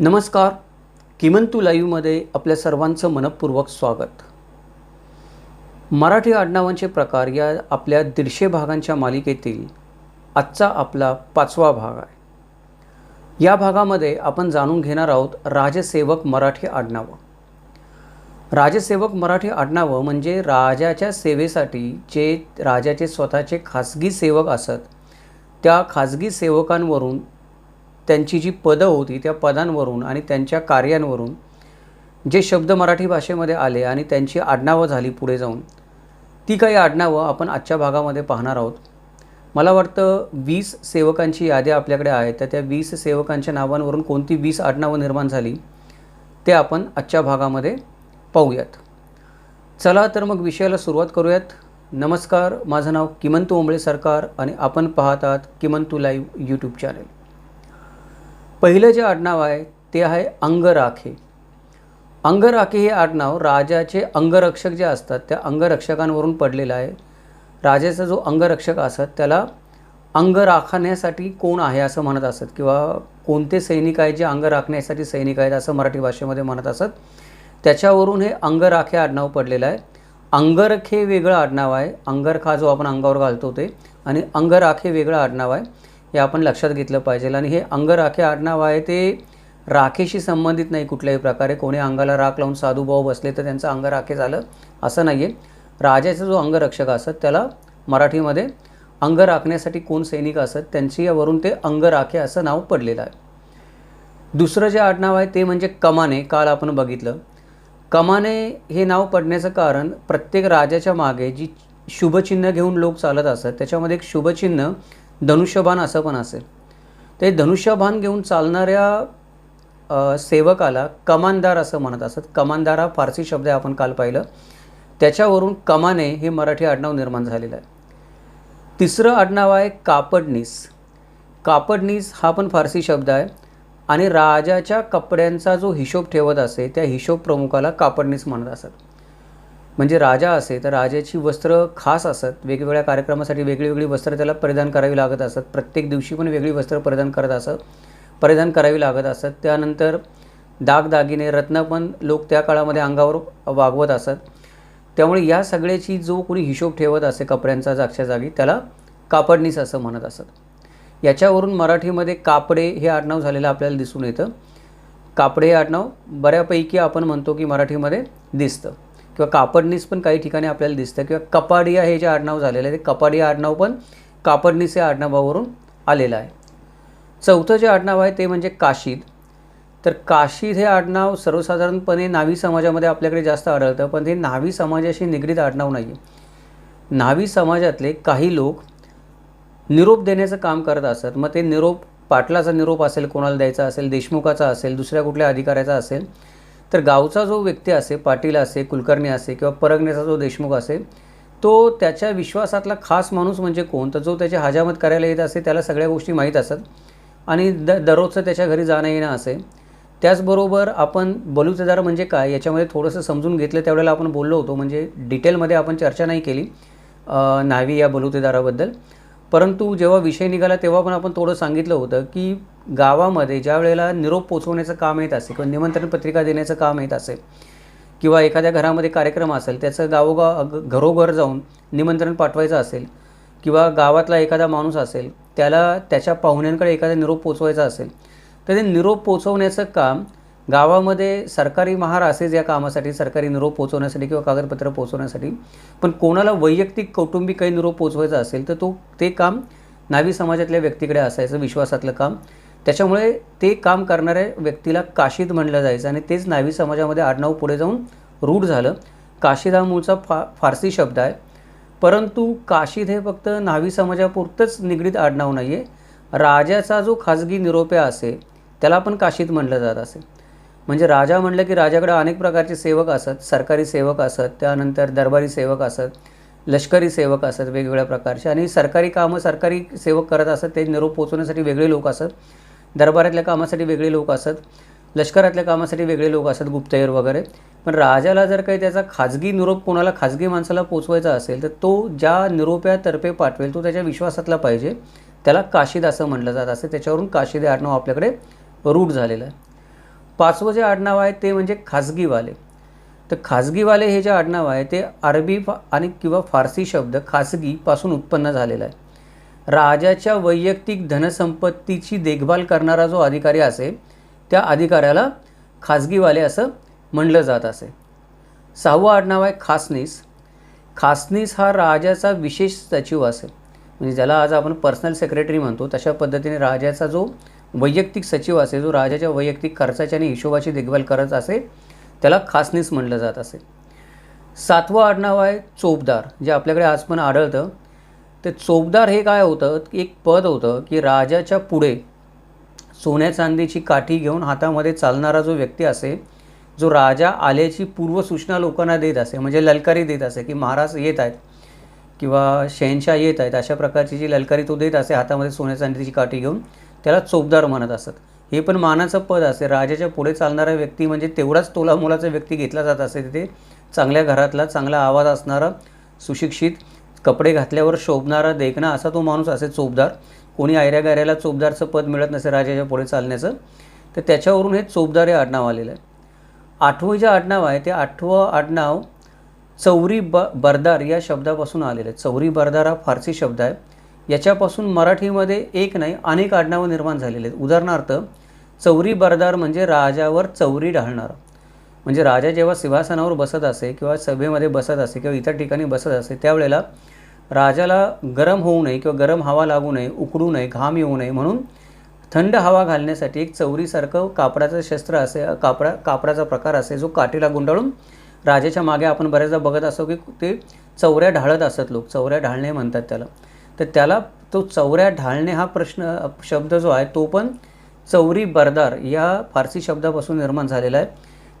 नमस्कार. किमंतू लाईव्हमध्ये आपल्या सर्वांचं मनपूर्वक स्वागत. मराठी आडनावांचे प्रकार या आपल्या दीडशे भागांच्या मालिकेतील आजचा आपला पाचवा भाग आहे. या भागामध्ये आपण जाणून घेणार आहोत राजसेवक मराठी आडनावं. राजसेवक मराठी आडनावं म्हणजे राजाच्या सेवेसाठी जे राजाचे स्वतःचे खाजगी सेवक असत त्या खाजगी सेवकांवरून त्यांची जी पदं होती त्या पदांवरून आणि त्यांच्या कार्यांवरून जे शब्द मराठी भाषेमध्ये आले आणि त्यांची आडनावं झाली पुढे जाऊन ती काही आडनावं आपण आजच्या भागामध्ये पाहणार आहोत. मला वाटतं वीस सेवकांची यादी आपल्याकडे आहे तर त्या वीस सेवकांच्या नावांवरून कोणती वीस आडनावं निर्माण झाली ते आपण आजच्या भागामध्ये पाहूयात. चला तर मग विषयाला सुरुवात करूयात. नमस्कार माझं नाव किमंतू ओंबळे सरकार आणि आपण पाहत आहात किमंतू लाईव्ह यूट्यूब चॅनल. पहिलं जे आडनाव आहे ते आहे अंगराखे. अंगराखे हे आडनाव राजाचे अंगरक्षक जे असतात त्या अंगरक्षकांवरून पडलेलं आहे. राजाचा जो अंगरक्षक असत त्याला अंग राखण्यासाठी कोण आहे असं म्हणत असत किंवा कोणते सैनिक आहेत जे अंग राखण्यासाठी सैनिक आहेत असं मराठी भाषेमध्ये म्हणत असत त्याच्यावरून हे अंगराखे आडनाव पडलेलं आहे. अंगरखे वेगळं आडनाव आहे. अंगरखा जो आपण अंगावर घालतो ते आणि अंगराखे वेगळं आडनाव आहे. हे आपण लक्षात घेतलं पाहिजे. आणि हे अंगराखे आडनाव आहे ते राखेशी संबंधित नाही कुठल्याही प्रकारे. कोणी अंगाला राख लावून साधूभाऊ बसले तर त्यांचं अंग राखे झालं असं नाही आहे राजाचा जो अंगरक्षक असत त्याला मराठीमध्ये अंग राखण्यासाठी कोण सैनिक असत त्यांची यावरून ते अंगराखे असं नाव पडलेलं आहे. दुसरं जे आडनाव आहे ते म्हणजे कमाने. काल आपण बघितलं. कमाने हे नाव पडण्याचं कारण प्रत्येक राजाच्या मागे जी शुभचिन्ह घेऊन लोक चालत असत त्याच्यामध्ये एक शुभचिन्ह धनुष्यबाण असं पण असेल. ते धनुष्यबाण घेऊन चालणाऱ्या सेवकाला कमानदार असं म्हणत असत. कमानदार हा फारसी शब्द आहे आपण काल पाहिलं. त्याच्यावरून कमाने हे मराठी आडनाव निर्माण झालेलं आहे. तिसरं आडनाव आहे कापडनीस. कापडनीस हा पण फारसी शब्द आहे. आणि राजाच्या कपड्यांचा जो हिशोब ठेवत असे त्या हिशोब प्रमुखाला कापडनीस म्हणत असत. म्हणजे राजा असे तर राजाची वस्त्र खास असत. वेगवेगळ्या कार्यक्रमासाठी वेगळी वेगळी वस्त्र त्याला परिधान करावी लागत असत. प्रत्येक दिवशी पण वेगळी वस्त्र परिधान करत असत. परिधान करावी लागत असत. त्यानंतर दागदागिने रत्न पण लोक त्या काळामध्ये अंगावर वागवत असत. त्यामुळे या सगळ्याची जो कोणी हिशोब ठेवत असे कपड्यांचा जागच्या जागी त्याला कापडनीस असं म्हणत असत. याच्यावरून मराठीमध्ये कापडे हे आडनाव झालेलं आपल्याला दिसून येतं. कापडे हे आडनाव बऱ्यापैकी आपण म्हणतो की मराठीमध्ये दिसतं. किंवा कापडनीस पण काही ठिकाणी आपल्याला दिसतं. किंवा कपाडिया हे जे आडनाव झालेलं आहे ते कपाडिया आडनाव पण कापडनीस या आडनावावरून आलेलं आहे. चौथं जे आडनाव आहे ते म्हणजे काशीद. तर काशीद हे आडनाव सर्वसाधारणपणे नावी समाजामध्ये आपल्याकडे जास्त आढळतं पण ते नावी समाजाशी निगडीत आडनाव नाही आहे नावी समाजातले काही लोक निरोप देण्याचं काम करत असतात. मग ते निरोप पाटलाचा निरोप असेल कोणाला द्यायचा असेल देशमुखाचा असेल दुसऱ्या कुठल्या अधिकाऱ्याचा असेल तर गावचा जो व्यक्ती असे पाटील असे कुलकर्णी असे किंवा परगण्याचा जो देशमुख असे तो त्याच्या विश्वासातला खास माणूस म्हणजे कोण? तर जो त्याची हजामत करायला येत असे त्याला सगळ्या गोष्टी माहीत असतात आणि द दररोजचं त्याच्या घरी जाणं येणं असे. त्याचबरोबर आपण बलुतेदार म्हणजे काय? याच्यामध्ये थोडंसं समजून घेतलं त्यावेळेला आपण बोललो होतो. म्हणजे डिटेलमध्ये आपण चर्चा नाही केली न्हावी या बलुतेदाराबद्दल परंतु जेव्हा विषय निघाला तेव्हा पण आपण थोडं सांगितलं होतं की गावामध्ये ज्या वेळेला निरोप पोचवण्याचं काम येत असेल किंवा निमंत्रण पत्रिका देण्याचं काम येत असेल किंवा एखाद्या घरामध्ये कार्यक्रम असेल त्याचं गावोगाव घरोघर जाऊन निमंत्रण पाठवायचं असेल किंवा गावातला एखादा माणूस असेल त्याला त्याच्या पाहुण्यांकडे एखादा निरोप पोचवायचा असेल तर ते निरोप पोचवण्याचं काम गावामध्ये सरकारी महार असेच या कामासाठी सरकारी निरोप पोचवण्यासाठी किंवा कागदपत्र पोचवण्यासाठी. पण कोणाला वैयक्तिक कौटुंबिक काही निरोप पोचवायचा असेल तर तो ते काम नावी समाजातल्या व्यक्तीकडे असायचं विश्वासातलं काम. त्याच्यामुळे ते काम करणाऱ्या व्यक्तीला काशीद म्हणलं जायचं आणि तेच नावी समाजामध्ये आडनाव पुढे जाऊन रूढ झालं. काशीद हा मूळचा फा फारसी शब्द आहे. परंतु काशीद हे फक्त नावी समाजापुरतंच निगडीत आडनाव नाही आहे राजाचा जो खाजगी निरोप्या असे त्याला पण काशीद म्हणलं जात असे. म्हणजे राजा म्हणलं की राजाकडे अनेक प्रकारचे सेवक असत सरकारी सेवक असत त्यानंतर दरबारी सेवक असत लष्करी सेवक असत वेगवेगळ्या प्रकारचे. आणि सरकारी कामं सरकारी सेवक करत असत ते निरोप पोचवण्यासाठी वेगळे लोक असत दरबारातल्या कामासाठी वेगळे लोक असत लष्करातल्या कामासाठी वेगळे लोक असत गुप्तहेर वगैरे. पण राजाला जर काही त्याचा खाजगी निरोप कोणाला खाजगी माणसाला पोचवायचा असेल तर तो ज्या निरोप्यातर्फे पाठवेल तो त्याच्या विश्वासातला पाहिजे. त्याला काशीद असं म्हटलं जात असं त्याच्यावरून काशीद आडनाव आपल्याकडे रूढ झालेलं आहे. पाचवं जे आडनाव आहे ते म्हणजे खाजगीवाले तर खाजगीवाले हे जे आडनाव आहे ते अरबी फा आणि किंवा फारसी शब्द खासगीपासून उत्पन्न झालेला आहे. राजाच्या वैयक्तिक धनसंपत्तीची देखभाल करणारा जो अधिकारी असे त्या अधिकाऱ्याला खाजगीवाले असं म्हणलं जात असे. सहावं आडनाव आहे खासनीस. खासनीस हा राजाचा विशेष सचिव असेल. म्हणजे ज्याला आज आपण पर्सनल सेक्रेटरी म्हणतो तशा पद्धतीने राजाचा जो वैयक्तिक सचिव असे जो राजाच्या वैयक्तिक खर्चाची आणि हिशोबाची देखभाल करत असे त्याला खासनीस म्हणलं जात असे. सातवं आडनाव आहे चोपदार जे आपल्याकडे आज पण आढळतं. ते चोपदार हे काय होतं एक पद होतं की राजाच्या पुढे सोन्या चांदीची काठी घेऊन हातामध्ये चालणारा जो व्यक्ती असे जो राजा आल्याची पूर्वसूचना लोकांना देत असे म्हणजे ललकारी देत असे की महाराज येत आहेत किंवा शहनशाह येत आहेत अशा प्रकारची जी ललकारी तो देत असे हातामध्ये सोन्या चांदीची काठी घेऊन त्याला चोपदार म्हणत असत. हे पण मानाचं पद असे. राजाच्या पुढे चालणारा व्यक्ती म्हणजे तेवढाच तोला मुलाचा व्यक्ती घेतला जात असे. तिथे चांगल्या घरातला चांगला आवाज असणारा सुशिक्षित कपडे घातल्यावर शोभणारा देखणा असा तो माणूस असे चोपदार. कोणी आयऱ्या गायऱ्याला चोपदारचं पद मिळत नसे राजाच्या पुढे चालण्याचं. तर त्याच्यावरून हे चोपदार हे आडनाव आलेलं आहे. आठवं जे आडनाव आहे ते आठवं आडनाव चौरी ब बरदार या शब्दापासून आलेलं आहे. चौरी बरदार हा फारसी शब्द आहे. याच्यापासून मराठीमध्ये एक नाही अनेक आडनावं निर्माण झालेले आहेत. उदाहरणार्थ चौरी बरदार म्हणजे राजावर चौरी ढालणार. म्हणजे राजा जेव्हा सिंहासनावर बसत असे किंवा सभेमध्ये बसत असे किंवा इतर ठिकाणी बसत असे त्यावेळेला राजाला गरम होऊ नये किंवा गरम हवा लागू नये उकडू नये घाम येऊ नये म्हणून थंड हवा घालण्यासाठी एक चौरीसारखं कापडाचं शस्त्र असे कापडा कापडाचा प्रकार असे जो काठीला गुंडाळून राजाच्या मागे आपण बऱ्याचदा बघत असतो की ते चौऱ्या ढाळत असत लोक. चौऱ्या ढाळणे म्हणतात त्याला. तर त्याला तो चौऱ्या ढाळणे हा प्रश्न शब्द जो आहे तो पण चौरी बरदार या फारसी शब्दापासून निर्माण झालेला आहे.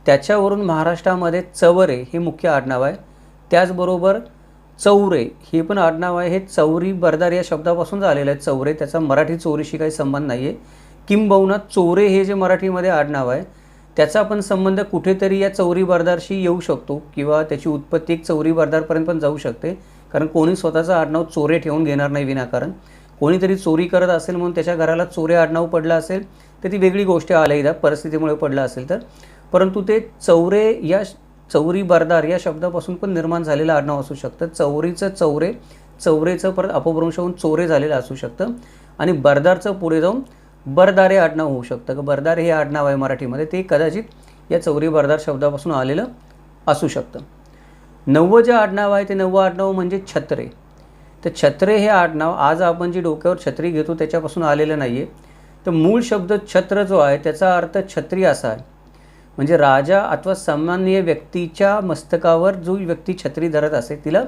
त्याच्यावरून महाराष्ट्रामध्ये चवरे हे मुख्य आडनाव आहे. त्याचबरोबर चौरे हे पण आडनाव आहे. हे चौरी बरदार या शब्दापासून झालेलं आहे. चौरे त्याचा मराठी चोरीशी काही संबंध नाही आहे किंबहुना चोरे हे जे मराठीमध्ये आडनाव आहे त्याचा पण संबंध कुठेतरी या चौरी बरदारशी येऊ शकतो किंवा त्याची उत्पत्ती एक चौरी बरदारपर्यंत पण जाऊ शकते. कारण कोणी स्वतःचं आडनाव चोरे ठेवून घेणार नाही विनाकारण कोणीतरी चोरी करत असेल म्हणून त्याच्या घराला चोरे आडनाव पडलं असेल तर ती वेगळी गोष्ट आल्या परिस्थितीमुळे पडलं असेल तर. परंतु ते चौरे या चौरी बरदार या शब्दापासून पण निर्माण झालेलं आडनाव असू शकतं. चौरीचं चौरे चौरेचं परत अपभ्रंश होऊन चोरे झालेलं असू शकतं. आणि बरदारचं पुढे जाऊन बरदारे आडनाव होऊ शकतं. का बरदारे हे आडनाव आहे मराठीमध्ये. ते कदाचित या चौरी बरदार शब्दापासून आलेलं असू शकतं. नववं जे आडनाव आहे ते नववं आडनाव म्हणजे छत्रे. तर छत्रे हे आडनाव आज आपण जी डोक्यावर छत्री घेतो त्याच्यापासून आलेलं नाही आहे तर मूळ शब्द छत्र जो आहे त्याचा अर्थ छत्री असा आहे. म्हणजे राजा अथवा सामान्य व्यक्तीच्या मस्तकावर जो व्यक्ती छत्री धरत असे तिला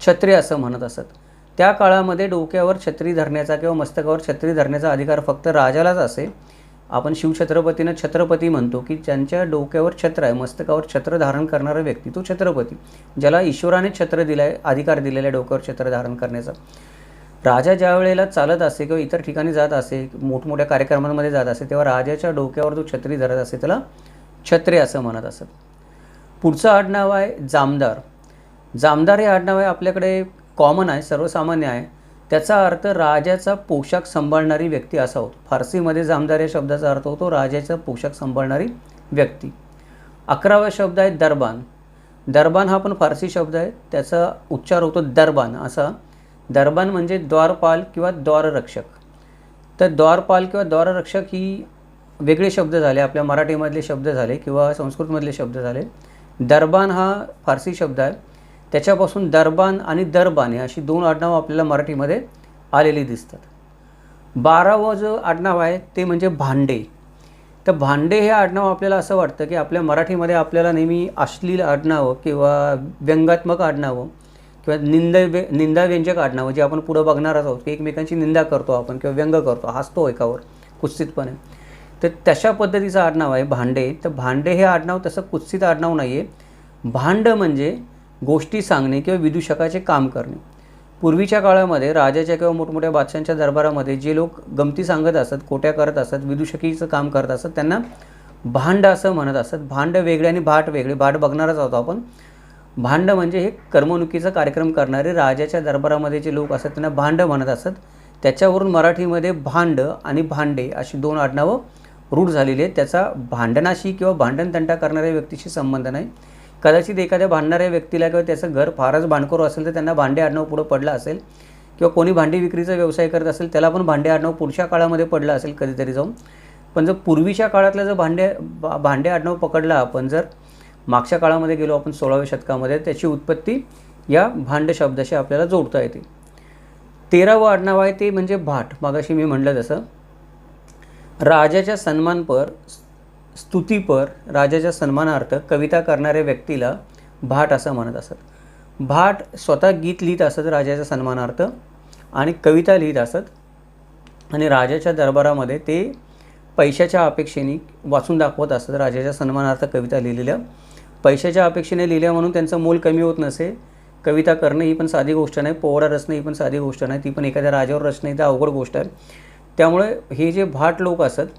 छत्रे असं म्हणत असत. त्या काळामध्ये डोक्यावर छत्री धरण्याचा किंवा मस्तकावर छत्री धरण्याचा अधिकार फक्त राजालाच असे. आपण शिवछत्रपतीनं छत्रपती म्हणतो की ज्यांच्या डोक्यावर छत्र आहे मस्तकावर छत्र धारण करणारा व्यक्ती तो छत्रपती. ज्याला ईश्वराने छत्र दिला आहे अधिकार दिलेला आहे डोक्यावर छत्र धारण करण्याचा. राजा ज्या वेळेला चालत असे किंवा इतर ठिकाणी जात असे मोठमोठ्या कार्यक्रमांमध्ये जात असे तेव्हा राजाच्या डोक्यावर जो छत्री धरत असे त्याला छत्रे असं म्हणत असत. पुढचं आडनाव आहे जामदार. जामदार हे आडनाव आहे आपल्याकडे कॉमन आहे सर्वसामान्य आहे. त्याचा अर्थ राजाचा पोशाख सांभाळणारी व्यक्ती असा होतो. फारसीमध्ये जामदार या शब्दाचा अर्थ होतो राजाचा पोशाख सांभाळणारी व्यक्ती. अकरावा शब्द आहे दरबान. दरबान हा पण फारसी शब्द आहे. त्याचा उच्चार होतो दरबान. असा दरबान म्हणजे द्वारपाल किंवा द्वाररक्षक. तर द्वारपाल किंवा द्वाररक्षक ही वेगळे शब्द झाले. आपल्या मराठीमधले शब्द झाले किंवा संस्कृतमधले शब्द झाले. दरबान हा फारसी शब्द आहे. त्याच्यापासून दरबान आणि दरबाने अशी दोन आडनावं आपल्याला मराठीमध्ये आलेली दिसतात. बारावं जो आडनाव आहे ते म्हणजे भांडे. तर भांडे हे आडनाव आपल्याला असं वाटतं की आपल्या मराठीमध्ये आपल्याला नेहमी अश्लील आडनावं किंवा व्यंगात्मक आडनावं किंवा निंद निंदाव्यंजक आडनावं जे आपण पुढं बघणारच आहोत की एकमेकांची निंदा करतो आपण किंवा व्यंग करतो हसतो एकावर कुत्सितपणे तर तशा पद्धतीचं आडनाव आहे भांडे. तर भांडे हे आडनाव तसं कुत्सित आडनाव नाही आहे भांड म्हणजे गोष्टी सांगणे किंवा विदूषकाचे काम करणे. पूर्वीच्या काळामध्ये राजाच्या किंवा मोठमोठ्या बादशांच्या दरबारामध्ये जे लोक गमती सांगत असत कोट्या करत असत विदूषकीचं काम करत असत त्यांना भांड असं म्हणत असत. भांड वेगळे आणि भाट वेगळे. भाट बघणारच आहोत आपण. भांड म्हणजे हे करमणुकीचा कार्यक्रम करणारे राजाच्या दरबारामध्ये जे लोक असत त्यांना भांड म्हणत असत. त्याच्यावरून मराठीमध्ये भांड आणि भांडे अशी दोन आडनावं रूढ झालेली आहेत. त्याचा भांडणाशी किंवा भांडणतंटा करणाऱ्या व्यक्तीशी संबंध नाही. कदाचित एखाद्या भांडणाऱ्या व्यक्तीला किंवा त्याचं घर फारच भांडखोर असेल तर त्यांना भांडे आडनाव पुढं पडलं असेल. किंवा कोणी भांडी विक्रीचा व्यवसाय करत असेल त्याला पण भांडे आडनाव पुढच्या काळामध्ये पडलं असेल कधीतरी जाऊन. पण जर पूर्वीच्या काळातलं जर भांडे भा- भांडे आडनाव पकडला आपण जर मागच्या काळामध्ये गेलो आपण सोळाव्या शतकामध्ये त्याची उत्पत्ती या भांड शब्दाशी आपल्याला जोडता येते. तेरावं आडनाव आहे ते म्हणजे भाट. मागाशी मी म्हटलं तसं. राजाच्या सन्मानपर स्तुतीपर राजाच्या सन्मानार्थ कविता करणाऱ्या व्यक्तीला भाट असं म्हणत असत. भाट स्वतः गीत लिहित असत राजाच्या सन्मानार्थ आणि कविता लिहित असत. आणि राजाच्या दरबारामध्ये ते पैशाच्या अपेक्षेने वाचून दाखवत असत. राजाच्या सन्मानार्थ कविता लिहिलेल्या. पैशाच्या अपेक्षेने लिहिल्या म्हणून त्यांचं मोल कमी होत नसे. कविता करणं ही पण साधी गोष्ट नाही. पोवडा रचणं ही पण साधी गोष्ट नाही. ती पण एखाद्या राजावर रचणं ही तर अवघड गोष्ट आहे. त्यामुळे हे जे भाट लोक असत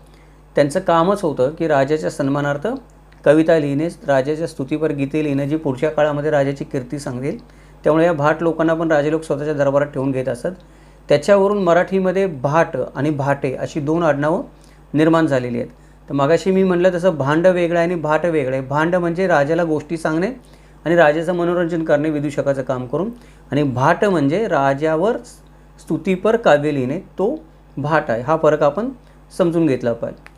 त्यांचं कामच होतं की राजाच्या सन्मानार्थ कविता लिहिणे राजाच्या स्तुतीपर गीते लिहिणं जी पुढच्या काळामध्ये राजाची कीर्ती सांगेल. त्यामुळे या भाट लोकांना पण राजे लोक स्वतःच्या दरबारात ठेवून घेत असत. त्याच्यावरून मराठीमध्ये भाट आणि भाटे अशी दोन आडनावं निर्माण झालेली आहेत. तर मगाशी मी म्हटलं तसं भांड वेगळं आहे आणि भाट वेगळं आहे. भांड म्हणजे राजाला गोष्टी सांगणे आणि राजाचं मनोरंजन करणे विदूषकाचं काम करून. आणि भाट म्हणजे राजावर स्तुतीपर काव्य लिहिणे तो भाट आहे. हा फरक आपण समजून घेतला पाहिजे.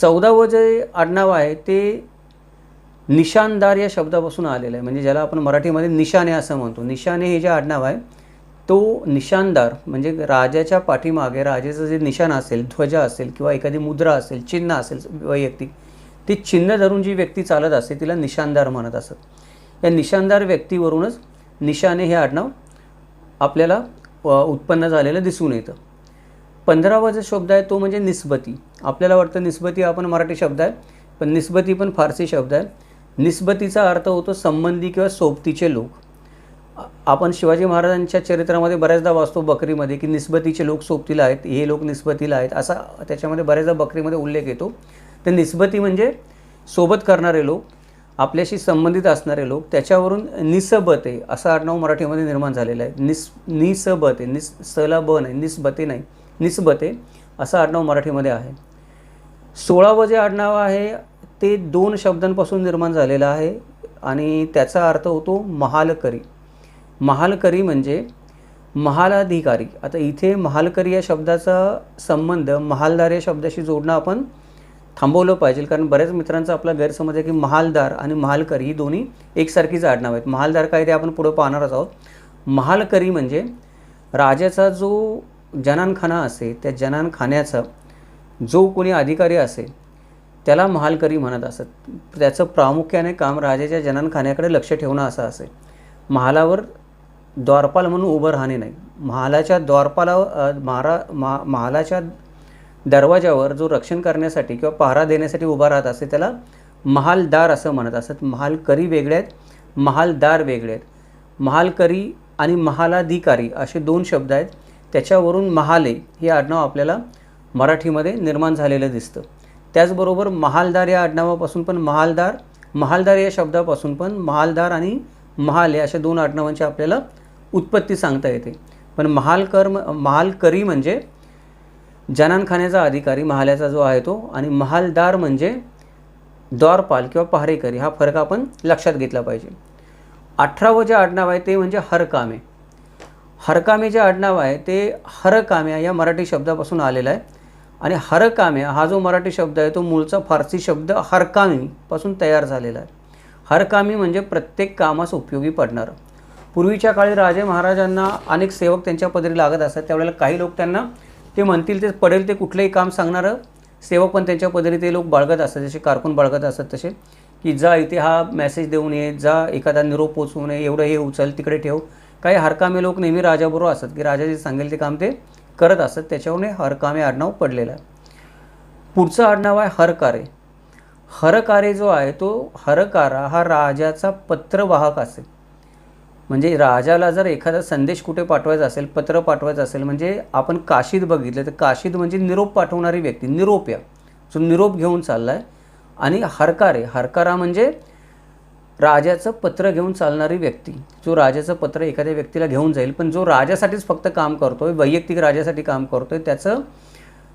चौदावं जे आडनाव आहे ते निशानदार या शब्दापासून आलेलं आहे. म्हणजे ज्याला आपण मराठीमध्ये निशाने असं म्हणतो. निशाने हे जे आडनाव आहे तो निशानदार म्हणजे राजाच्या पाठीमागे राजाचं जे निशाण असेल ध्वजा असेल किंवा एखादी मुद्रा असेल चिन्ह असेल वैयक्तिक ते चिन्ह धरून जी व्यक्ती चालत असते तिला निशानदार म्हणत असत. या निशानदार व्यक्तीवरूनच निशाने हे आडनाव आपल्याला उत्पन्न झालेलं दिसून येतं. पंधरावा जो शब्द आहे तो म्हणजे निस्बती. आपल्याला वाटतं निस्बती आपण मराठी शब्द आहे पण निस्बती पण फारसी शब्द आहे. निस्बतीचा अर्थ होतो संबंधी किंवा सोबतीचे लोक. आपण शिवाजी महाराजांच्या चरित्रामध्ये बऱ्याचदा वाचतो बकरीमध्ये की निस्बतीचे लोक सोबतीला आहेत हे लोक निस्बतीला आहेत असा त्याच्यामध्ये बऱ्याचदा बकरीमध्ये उल्लेख येतो. तर निस्बती म्हणजे सोबत करणारे लोक आपल्याशी संबंधित असणारे लोक त्याच्यावरून निसबते असा आडनाव मराठीमध्ये निर्माण झालेला आहे. निस निसबते निस सला ब नाही निसबते नाही. निसबते असं आडनाव मराठीमध्ये आहे. सोळावं जे आडनाव आहे ते दोन शब्दांपासून निर्माण झालेलं आहे आणि त्याचा अर्थ होतो महालकरी. महालकरी म्हणजे महालाधिकारी. आता इथे महालकरी या शब्दाचा संबंध महालदार या शब्दाशी जोडणं आपण थांबवलं पाहिजे. कारण बऱ्याच मित्रांचा आपला गैरसमज आहे की महालदार आणि महालकरी ही दोन्ही एकसारखीच आडनाव आहेत. महालदार काय ते आपण पुढं पाहणारच आहोत. महालकरी म्हणजे राजाचा जो जनानखाना असेल त्या जनानखान्याचा जो कोणी अधिकारी असेल त्याला महालकरी म्हणत असत. त्याचं प्रामुख्याने काम राजाच्या जनानखान्याकडे लक्ष ठेवणं असं असे. महालावर द्वारपाल म्हणून उभं राहणे नाही. महालाच्या द्वारपालावर महारा महा महालाच्या दरवाजावर जो रक्षण करण्यासाठी किंवा पहारा देण्यासाठी उभा राहत असते त्याला महालदार असं म्हणत असत. महालकरी वेगळे आहेत महालदार वेगळे आहेत. महालकरी आणि महालाधिकारी असे दोन शब्द आहेत. त्याच्यावरून महाले हे आडनाव आपल्याला मराठीमध्ये निर्माण झालेलं दिसतं. त्याचबरोबर महालदार या आडनावापासून पण महालदार महालदार या शब्दापासून पण महालदार आणि महाले अशा दोन आडनावांची आपल्याला उत्पत्ती सांगता येते. पण महालकर महालकरी म्हणजे जनानखान्याचा अधिकारी महाल्याचा जो आहे तो आणि महालदार म्हणजे द्वारपाल किंवा पहारेकरी हा फरक आपण लक्षात घेतला पाहिजे. अठरावं जे आडनाव आहे ते म्हणजे हरकामे. हरकामे जे आडनाव आहे ते हरकाम्या या मराठी शब्दापासून आलेला आहे. आणि हरकाम्या हा जो मराठी शब्द आहे तो मूळचा फारसी शब्द हरकामीपासून तयार झालेला आहे. हरकामी म्हणजे प्रत्येक कामास उपयोगी पडणारं. पूर्वीच्या काळी राजे महाराजांना अनेक सेवक त्यांच्या पदरी लागत असतात त्यावेळेला काही लोक त्यांना ते म्हणतील ते पडेल ते कुठलंही काम सांगणारं सेवक पण त्यांच्या पदरी ते लोक बाळगत असतात जसे कारकून बाळगत असतात तसे. की जा इथे हा मेसेज देऊन ये जा एखादा निरोप पोचवू नये एवढं हे उचल तिकडे ठेव. काही हरकामे लोक नेहमी राजाबरोबर असतात. की राजा जे सांगेल ते काम ते करत असत त्याच्यावरून हरकामे आडनाव पडलेलं आहे. पुढचं आडनाव आहे हरकारे. हरकारे जो आहे तो हरकारा हा राजाचा पत्रवाहक असेल. म्हणजे राजाला जर एखादा संदेश कुठे पाठवायचा असेल पत्र पाठवायचं असेल म्हणजे आपण काशीद बघितलं तर काशीद म्हणजे निरोप पाठवणारी व्यक्ती निरोप्या जो निरोप घेऊन चालला आहे आणि हरकारे हरकारा म्हणजे राजाचं पत्र घेऊन चालणारी व्यक्ती जो राजाचं पत्र एखाद्या व्यक्तीला घेऊन जाईल पण जो राजासाठीच फक्त काम करतो आहे वैयक्तिक राजासाठी काम करतो आहे त्याचं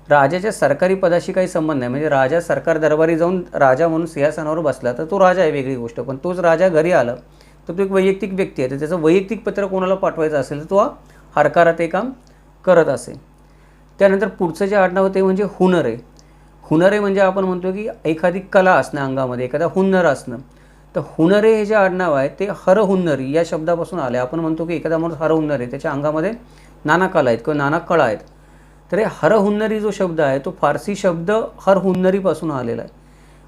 राजाच्या सरकारी पदाशी काही संबंध नाही. म्हणजे राजा सरकार दरबारी जाऊन राजा म्हणून सिंहासनावर बसला तर तो राजा आहे वेगळी गोष्ट. पण तोच राजा घरी आला तर तो एक वैयक्तिक व्यक्ती आहे. तर त्याचं वैयक्तिक पत्र कोणाला पाठवायचं असेल तर तो हा हरकारा ते काम करत असे त्यानंतर पुढचं जे आडनाव ते म्हणजे हुनर. आहे हुनर आहे म्हणजे आपण म्हणतो की एखादी कला असणं अंगामध्ये एखादा हुन्नर असणं. तर हुनरे हे जे आडनाव आहे ते हरहुन्नरी या शब्दापासून आले आपण म्हणतो की एखादा माणूस हरहुन्नर आहे त्याच्या अंगामध्ये नाना कला आहेत किंवा नाना कळा आहेत. तर हे हरहुन्नरी जो शब्द आहे तो फारसी शब्द हरहुन्नरीपासून आलेला आहे.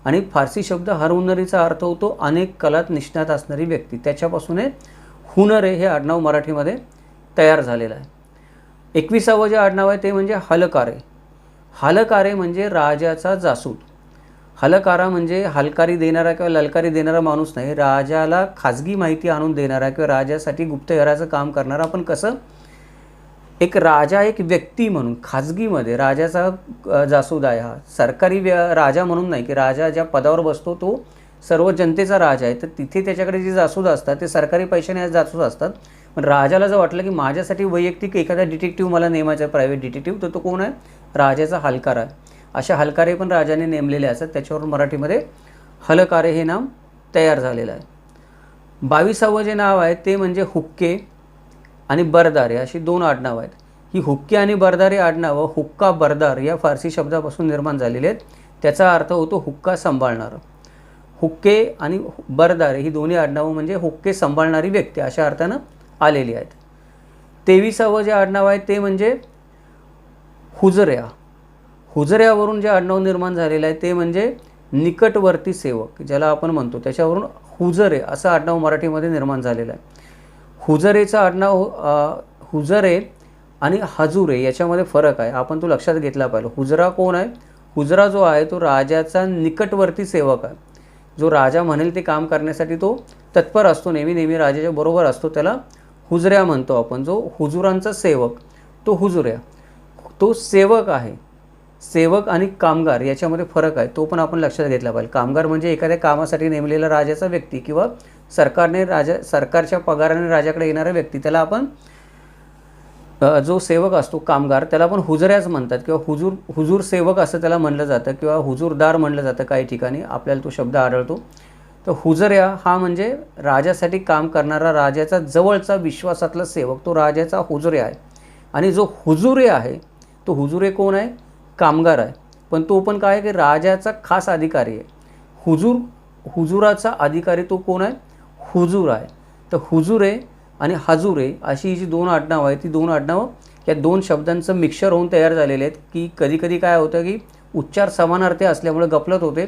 आणि फारसी शब्द हरहुन्नरीचा अर्थ होतो अनेक कलात निष्णात असणारी व्यक्ती. त्याच्यापासून हे हुनरे हे आडनाव मराठीमध्ये तयार झालेलं आहे. एकविसावं जे आडनाव आहे ते म्हणजे हलकारे. हलकारे म्हणजे राजाचा जासूद. हलकारा म्हणजे हलकारी देणारा किंवा ललकारी देणारा माणूस नाही राजाला खाजगी माहिती आणून देणारा किंवा राजासाठी गुप्तहेराचं काम करणारा आपण कसं? एक राजा एक व्यक्ती म्हणून खाजगीमध्ये राजाचा जासूद आहे हा. सरकारी व्य राजा म्हणून नाही की राजा ज्या पदावर बसतो तो सर्व जनतेचा राजा आहे. तर तिथे त्याच्याकडे जे जासूद असतात ते सरकारी पैशाने जासूद असतात. पण राजाला जर वाटलं की माझ्यासाठी वैयक्तिक एखादा डिटेक्टिव्ह मला नेमायचा प्रायव्हेट डिटेक्टिव्ह तर तो कोण आहे? राजाचा हलकारा आहे. अशा हलकारे पण राजाने नेमलेले असतात त्याच्यावरून मराठीमध्ये हलकारे हे नाम तयार झालेलं आहे. बावीसावं जे नाव आहे ते म्हणजे हुक्के आणि बरदारे अशी दोन आडनावं आहेत. ही हुक्के आणि बरदारे आडनावं हुक्का बरदार या फारसी शब्दापासून निर्माण झालेले आहेत. त्याचा अर्थ होतो हुक्का सांभाळणारं. हुक्के आणि बरदारे ही दोन्ही आडनावं म्हणजे हुक्के सांभाळणारी व्यक्ती अशा अर्थानं आलेली आहेत. तेविसावं जे आडनाव आहे ते म्हणजे हुजऱ्या. हुजऱ्यावरून जे आडनाव निर्माण झालेलं आहे ते म्हणजे निकटवर्ती सेवक ज्याला आपण म्हणतो. त्याच्यावरून हुजरे असं आडनाव मराठीमध्ये निर्माण झालेलं आहे. हुजरेचं आडनाव हुजरे आणि हजुरे याच्यामध्ये फरक आहे. आपण तो लक्षात घेतला पाहिजे. हुजरा कोण आहे? हुजरा जो आहे तो राजाचा निकटवर्ती सेवक आहे. जो राजा म्हणेल ते काम करण्यासाठी तो तत्पर असतो. नेहमी नेहमी राजाच्या बरोबर असतो. त्याला हुजऱ्या म्हणतो आपण. जो हुजुरांचा सेवक तो हुजुऱ्या. तो सेवक आहे. सेवक आणि कामगार याच्यामध्ये फरक आहे तो पण आपण लक्षात घेतला पाहिजे. कामगार म्हणजे एखाद्या कामासाठी नेमलेला राजाचा व्यक्ती किंवा सरकारने राजा सरकारच्या पगाराने राजाकडे येणारा व्यक्ती. त्याला आपण जो सेवक असतो कामगार त्याला आपण हुजऱ्याच म्हणतात किंवा हुजूर हुजूर सेवक असं त्याला म्हणलं जातं किंवा हुजूरदार म्हणलं जातं काही ठिकाणी आपल्याला तो शब्द आढळतो. तर हुजऱ्या हा म्हणजे राजासाठी काम करणारा राजाचा जवळचा विश्वासातला सेवक तो राजाचा हुजरे आहे. आणि जो हुजुरे आहे तो हुजुरे कोण आहे? कामगार आहे. पण तो पण काय आहे की राजाचा खास अधिकारी आहे. हुजूर हुजुराचा अधिकारी तो कोण आहे? हुजूर आहे. तर हुजुरे आणि हजुरे अशी जी दोन आडनावं आहेत ती दोन आडनावं या दोन शब्दांचं मिक्सर होऊन तयार झालेले आहेत की कधी कधी काय होतं की उच्चार समानार्थी असल्यामुळे गपलत होते.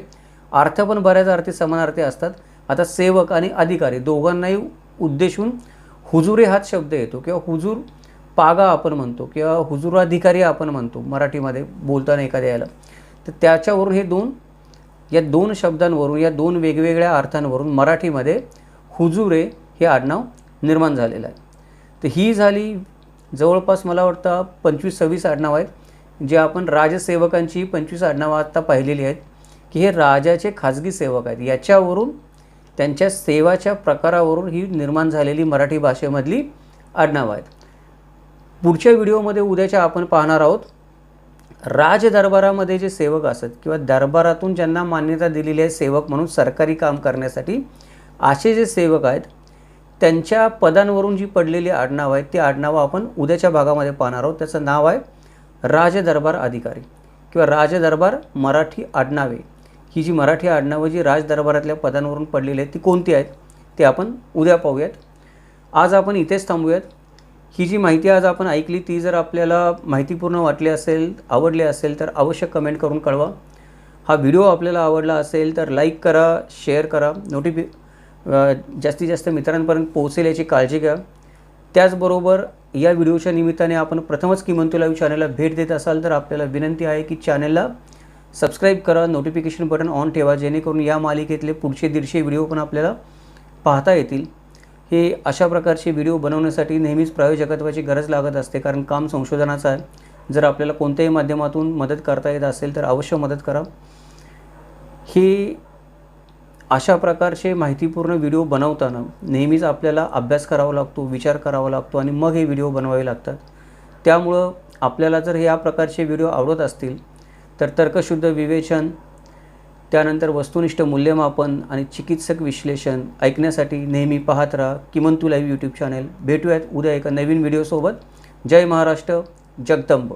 अर्थ पण बऱ्याच अर्थी समानार्थी असतात. आता सेवक आणि अधिकारी दोघांनाही उद्देशून हुजुरे हाच शब्द येतो किंवा हुजूर पागा आपण म्हणतो किंवा हुजुराधिकारी आपण म्हणतो मराठीमध्ये बोलताना एखाद्या याला. तर त्याच्यावरून हे दोन या दोन शब्दांवरून या दोन वेगवेगळ्या अर्थांवरून मराठीमध्ये हुजुरे हे आडनाव निर्माण झालेलं आहे. तर ही झाली जवळपास मला वाटतं पंचवीस सव्वीस आडनाव आहेत जे आपण राजसेवकांची पंचवीस आडनावं आत्ता पाहिलेली आहेत की हे राजाचे खाजगी सेवक आहेत. याच्यावरून त्यांच्या सेवाच्या प्रकारावरून ही निर्माण झालेली मराठी भाषेमधली आडनावं आहेत. पुढच्या व्हिडिओमध्ये उद्याच्या आपण पाहणार आहोत राजदरबारामध्ये जे सेवक असत किंवा दरबारातून ज्यांना मान्यता दिलेली आहे सेवक म्हणून सरकारी काम करण्यासाठी असे जे सेवक आहेत त्यांच्या पदांवरून जी पडलेली आडनावं आहेत ती आडनावं आपण उद्याच्या भागामध्ये पाहणार आहोत. त्याचं नाव आहे राजदरबार अधिकारी किंवा राजदरबार मराठी आडनावे. ही जी मराठी आडनावं जी राजदरबारातल्या पदांवरून पडलेली आहेत ती कोणती आहेत ते आपण उद्या पाहूयात. आज आपण इथेच थांबूयात. ही जी माहिती आज आपण ऐकली ती जर आपल्याला माहितीपूर्ण वाटली असेल आवडली असेल तर आवश्यक कमेंट करून कळवा. हा व्हिडिओ आपल्याला आवडला असेल तर लाईक करा शेअर करा. नोटिफि जास्तीत जास्त मित्रांपर्यंत पोहोचेल याची काळजी घ्या. त्याचबरोबर या व्हिडिओच्या निमित्ताने आपण प्रथमच किमंतू लाईव्ह चॅनलला भेट देत असाल तर आपल्याला विनंती आहे की चॅनलला सबस्क्राईब करा नोटिफिकेशन बटन ऑन ठेवा जेणेकरून या मालिकेतले पुढचे दीडशे व्हिडिओ पण आपल्याला पाहता येतील. हे अशा प्रकारचे व्हिडिओ बनवण्यासाठी नेहमीच प्रायोजकत्वाची गरज लागत असते कारण काम संशोधनाचं आहे. जर आपल्याला कोणत्याही माध्यमातून मदत करता येत असेल तर अवश्य मदत करा. ही अशा प्रकारचे माहितीपूर्ण व्हिडिओ बनवताना नेहमीच आपल्याला अभ्यास करावा लागतो विचार करावा लागतो आणि मग हे व्हिडिओ बनवावे लागतात. त्यामुळं आपल्याला जर या प्रकारचे व्हिडिओ आवडत असतील तर तर्कशुद्ध विवेचन त्यानंतर वस्तुनिष्ठ मूल्यमापन आणि चिकित्सक विश्लेषण ऐकण्यासाठी नेहमी पाहत राहा किमंतू लाईव्ह यूट्यूब चॅनेल. भेटूयात उद्या एका नवीन व्हिडिओसोबत. जय महाराष्ट्र जगदंब.